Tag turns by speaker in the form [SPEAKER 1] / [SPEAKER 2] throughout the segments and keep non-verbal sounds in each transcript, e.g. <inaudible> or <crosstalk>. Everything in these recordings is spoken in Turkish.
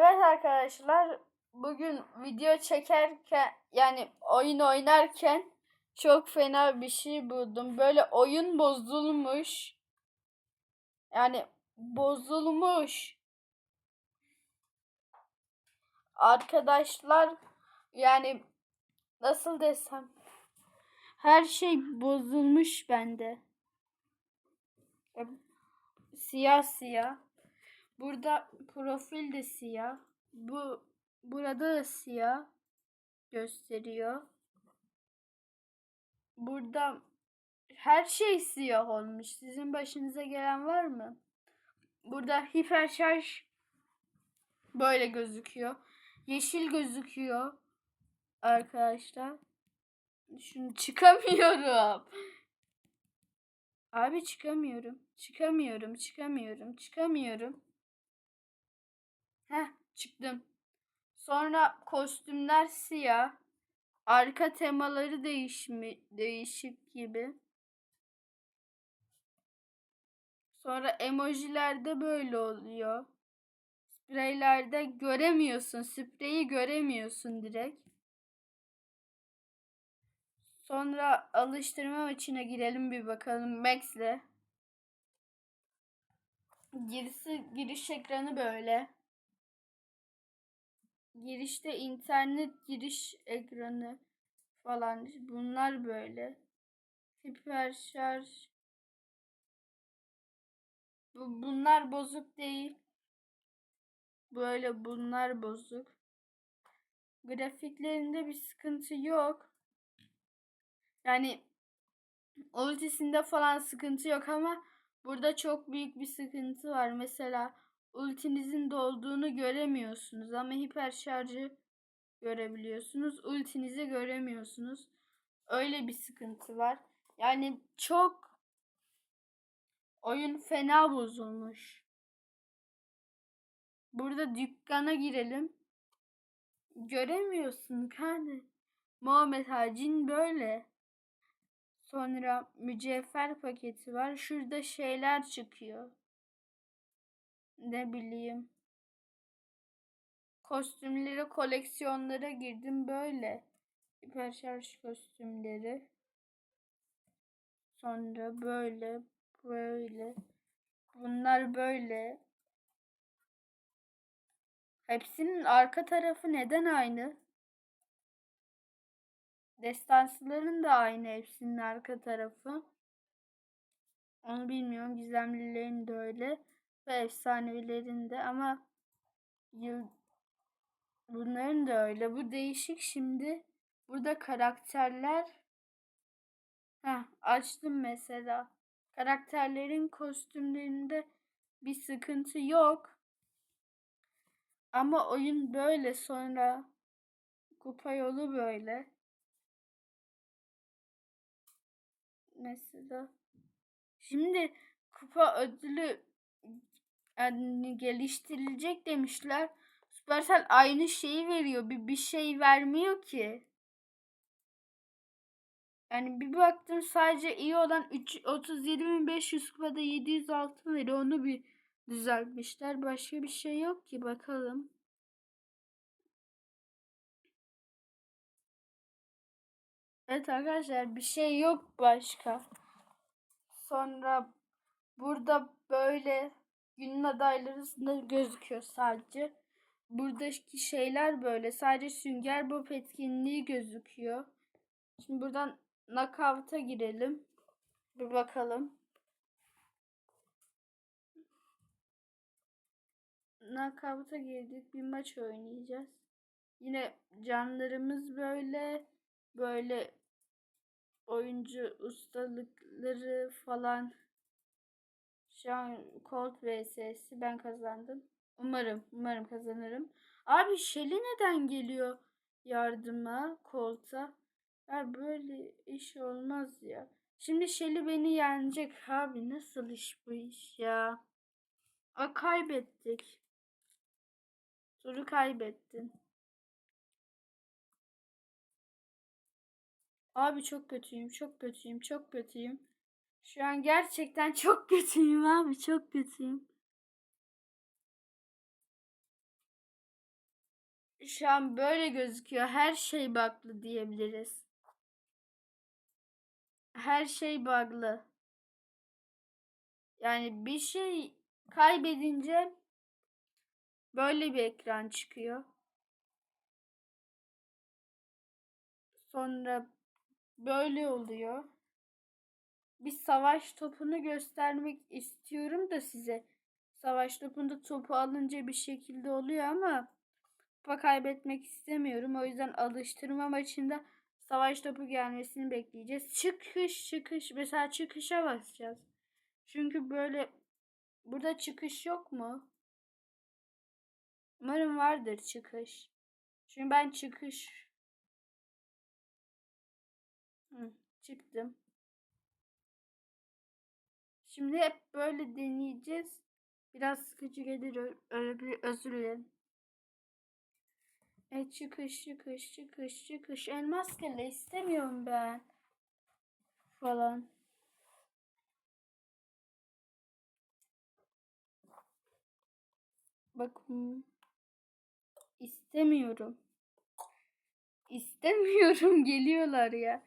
[SPEAKER 1] Evet arkadaşlar bugün video çekerken yani oyun oynarken çok fena bir şey buldum. Böyle oyun bozulmuş. Yani bozulmuş. Arkadaşlar yani nasıl desem her şey bozulmuş bende. Siyah siyah. Burada profil de siyah. Bu burada da siyah gösteriyor. Burada her şey siyah olmuş. Sizin başınıza gelen var mı? Burada hiperşarj böyle gözüküyor. Yeşil gözüküyor arkadaşlar. Şunu çıkamıyorum. Abi çıkamıyorum. Çıkamıyorum, çıkamıyorum, çıkamıyorum. Heh, çıktım. Sonra kostümler siyah. Arka temaları değişmi değişik gibi. Sonra emojilerde böyle oluyor. Spreylerde göremiyorsun. Spreyi göremiyorsun direkt. Sonra alıştırma maçına girelim bir bakalım Max'le. Girisi, giriş ekranı böyle. Girişte internet giriş ekranı falan bunlar böyle. Hiper şarj. Bu, bunlar bozuk değil. Böyle bunlar bozuk. Grafiklerinde bir sıkıntı yok. Yani ultisinde falan sıkıntı yok ama burada çok büyük bir sıkıntı var. Mesela ultinizin dolduğunu göremiyorsunuz ama hiper şarjı görebiliyorsunuz. Ultinizi göremiyorsunuz. Öyle bir sıkıntı var. Yani çok oyun fena bozulmuş. Burada dükkana girelim. Göremiyorsun kardeş. Muhammed Hacin böyle. Sonra mücevher paketi var. Şurada şeyler çıkıyor. Ne bileyim. Kostümleri koleksiyonlara girdim böyle. Hiperşarj kostümleri. Sonra böyle böyle. Bunlar böyle. Hepsinin arka tarafı neden aynı? Destansıların da aynı hepsinin arka tarafı. Onu bilmiyorum. Gizemlilerin de öyle. Ve efsanevilerin de ama yıl bunların da öyle. Bu değişik şimdi. Burada karakterler Heh, açtım mesela. Karakterlerin kostümlerinde bir sıkıntı yok. Ama oyun böyle sonra kupa yolu böyle. mesela. Şimdi kupa ödülü yani geliştirilecek demişler. Supercell aynı şeyi veriyor. Bir, bir şey vermiyor ki. Yani bir baktım sadece iyi olan 3, 37.500 kupada 700 altın veriyor. Onu bir düzeltmişler. Başka bir şey yok ki bakalım. Evet arkadaşlar bir şey yok başka. Sonra burada böyle günün adayları gözüküyor sadece. Buradaki şeyler böyle sadece Sünger Bob etkinliği gözüküyor. Şimdi buradan knockout'a girelim. Bir bakalım. Knockout'a girdik. Bir maç oynayacağız. Yine canlarımız böyle böyle oyuncu ustalıkları falan şu an Colt vs'si ben kazandım. Umarım, umarım kazanırım. Abi Shelly neden geliyor yardıma Colt'a? Ya böyle iş olmaz ya. Şimdi Shelly beni yenecek abi. Nasıl iş bu iş ya? A kaybettik. Turu kaybettin. Abi çok kötüyüm, çok kötüyüm, çok kötüyüm. Şu an gerçekten <laughs> çok kötüyüm abi, çok kötüyüm. şu an böyle gözüküyor. Her şey bug'lı diyebiliriz. Her şey bug'lı. Yani bir şey kaybedince böyle bir ekran çıkıyor. Sonra böyle oluyor. Bir savaş topunu göstermek istiyorum da size. Savaş topunda topu alınca bir şekilde oluyor ama kupa kaybetmek istemiyorum. O yüzden alıştırma maçında savaş topu gelmesini bekleyeceğiz. Çıkış çıkış mesela çıkışa basacağız. Çünkü böyle burada çıkış yok mu? Umarım vardır çıkış. Çünkü ben çıkış Hı, çıktım. Şimdi hep böyle deneyeceğiz. Biraz sıkıcı gelir öyle bir özür dilerim. E çıkış çıkış çıkış çıkış elmas kelle istemiyorum ben falan. Bakın istemiyorum. İstemiyorum <laughs> geliyorlar ya.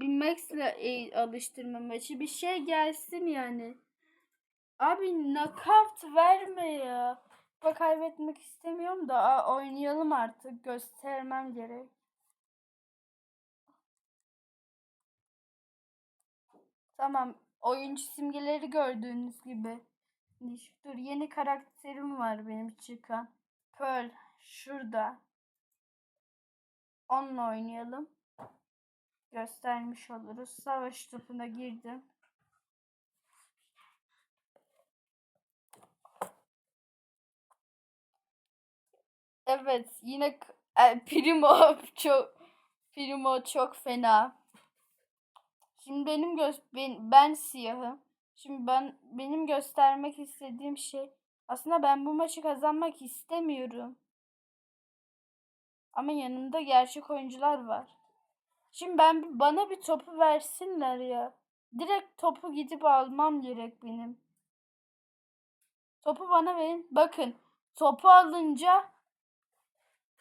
[SPEAKER 1] Bir Max'le e, alıştırma maçı bir şey gelsin yani. Abi knockout verme ya. Kupa kaybetmek istemiyorum da aa, oynayalım artık. Göstermem gerek. Tamam. Oyuncu simgeleri gördüğünüz gibi. Dur yeni karakterim var benim çıkan. Pearl şurada. Onunla oynayalım. Göstermiş oluruz. Savaş topuna girdim. Evet yine e, Primo <laughs> çok Primo çok fena. Şimdi benim göz ben, ben siyahım. Şimdi ben benim göstermek istediğim şey aslında ben bu maçı kazanmak istemiyorum. Ama yanımda gerçek oyuncular var. Şimdi ben bana bir topu versinler ya. Direkt topu gidip almam gerek benim. Topu bana verin. Bakın topu alınca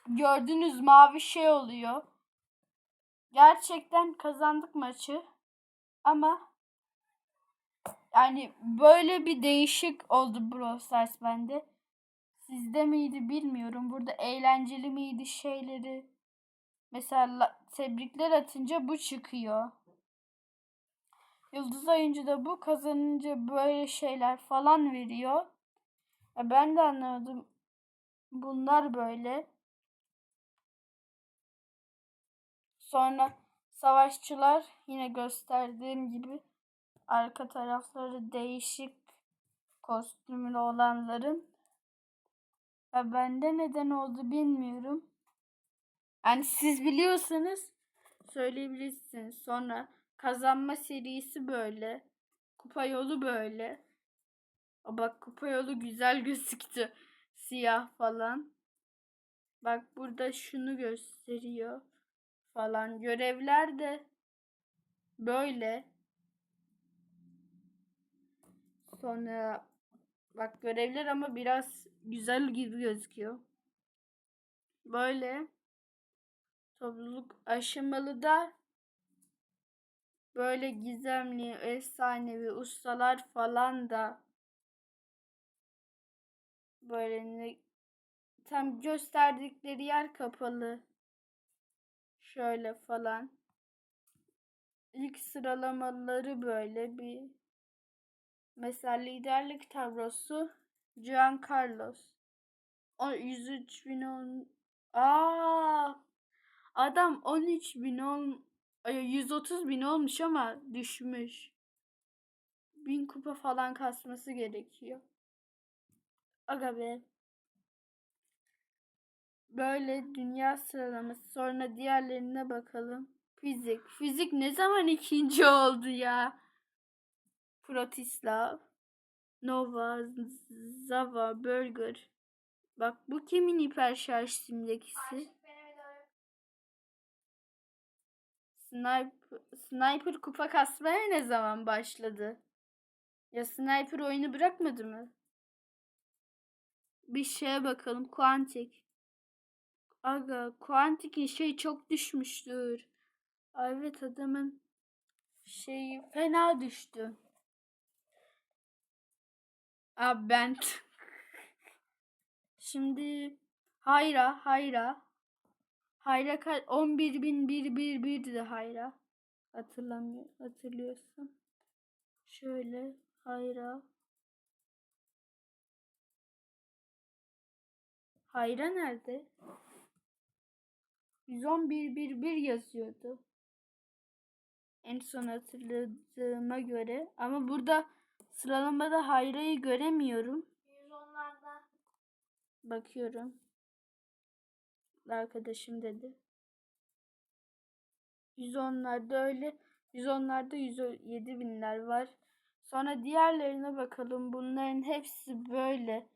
[SPEAKER 1] gördüğünüz mavi şey oluyor. Gerçekten kazandık maçı. Ama yani böyle bir değişik oldu Brawl bende. Sizde miydi bilmiyorum. Burada eğlenceli miydi şeyleri. Mesela la- tebrikler atınca bu çıkıyor. Yıldız oyuncu da bu kazanınca böyle şeyler falan veriyor. Ya ben de anlamadım. Bunlar böyle. Sonra savaşçılar yine gösterdiğim gibi arka tarafları değişik kostümlü olanların ya bende neden oldu bilmiyorum. Yani siz biliyorsanız söyleyebilirsiniz. Sonra kazanma serisi böyle. Kupa yolu böyle. O bak kupa yolu güzel <laughs> gözüktü. Siyah falan. Bak burada şunu gösteriyor falan. Görevler de böyle. Sonra bak görevler ama biraz güzel gibi gözüküyor. Böyle topluluk aşamalı da böyle gizemli, efsanevi ustalar falan da böyle ne, tam gösterdikleri yer kapalı. Şöyle falan. İlk sıralamaları böyle bir mesela liderlik tablosu Juan Carlos. O 103 bin on... Aa, adam 13 bin ay, 130 bin olmuş ama düşmüş. Bin kupa falan kasması gerekiyor. Aga be. Böyle dünya sıralaması. Sonra diğerlerine bakalım. Fizik. Fizik ne zaman ikinci oldu ya? Protislav. Nova. Zava. Burger. Bak bu kimin hiper şarj simgesi? Sniper, Sniper kupa kasmaya ne zaman başladı? Ya Sniper oyunu bırakmadı mı? Bir şeye bakalım. Quantic. Aga kuantik şey çok düşmüştür. Ay, Evet adamın şeyi fena düştü. Abi ben <laughs> şimdi Hayra Hayra Hayra ka- 11.111'di Hayra. Hatırlamıyor hatırlıyorsun. Şöyle Hayra Hayra nerede? 111.1.1 yazıyordu. En son hatırladığıma göre. Ama burada sıralamada Hayra'yı göremiyorum.
[SPEAKER 2] 110'larda.
[SPEAKER 1] Bakıyorum. Arkadaşım dedi. 110'larda öyle. 110'larda 107 binler var. Sonra diğerlerine bakalım. Bunların hepsi böyle.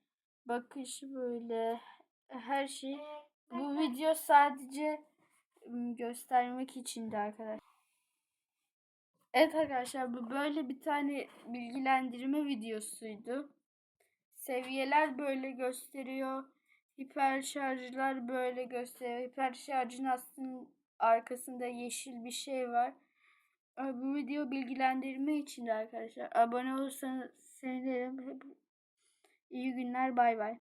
[SPEAKER 1] Bakışı böyle. Her şey. Bu video sadece göstermek içindi arkadaşlar. Evet arkadaşlar bu böyle bir tane bilgilendirme videosuydu. Seviyeler böyle gösteriyor. Hiper şarjlar böyle gösteriyor. Hiper şarjın aslında arkasında yeşil bir şey var. Ee, Bu video bilgilendirme için arkadaşlar. Abone olursanız sevinirim. İyi günler bay bay.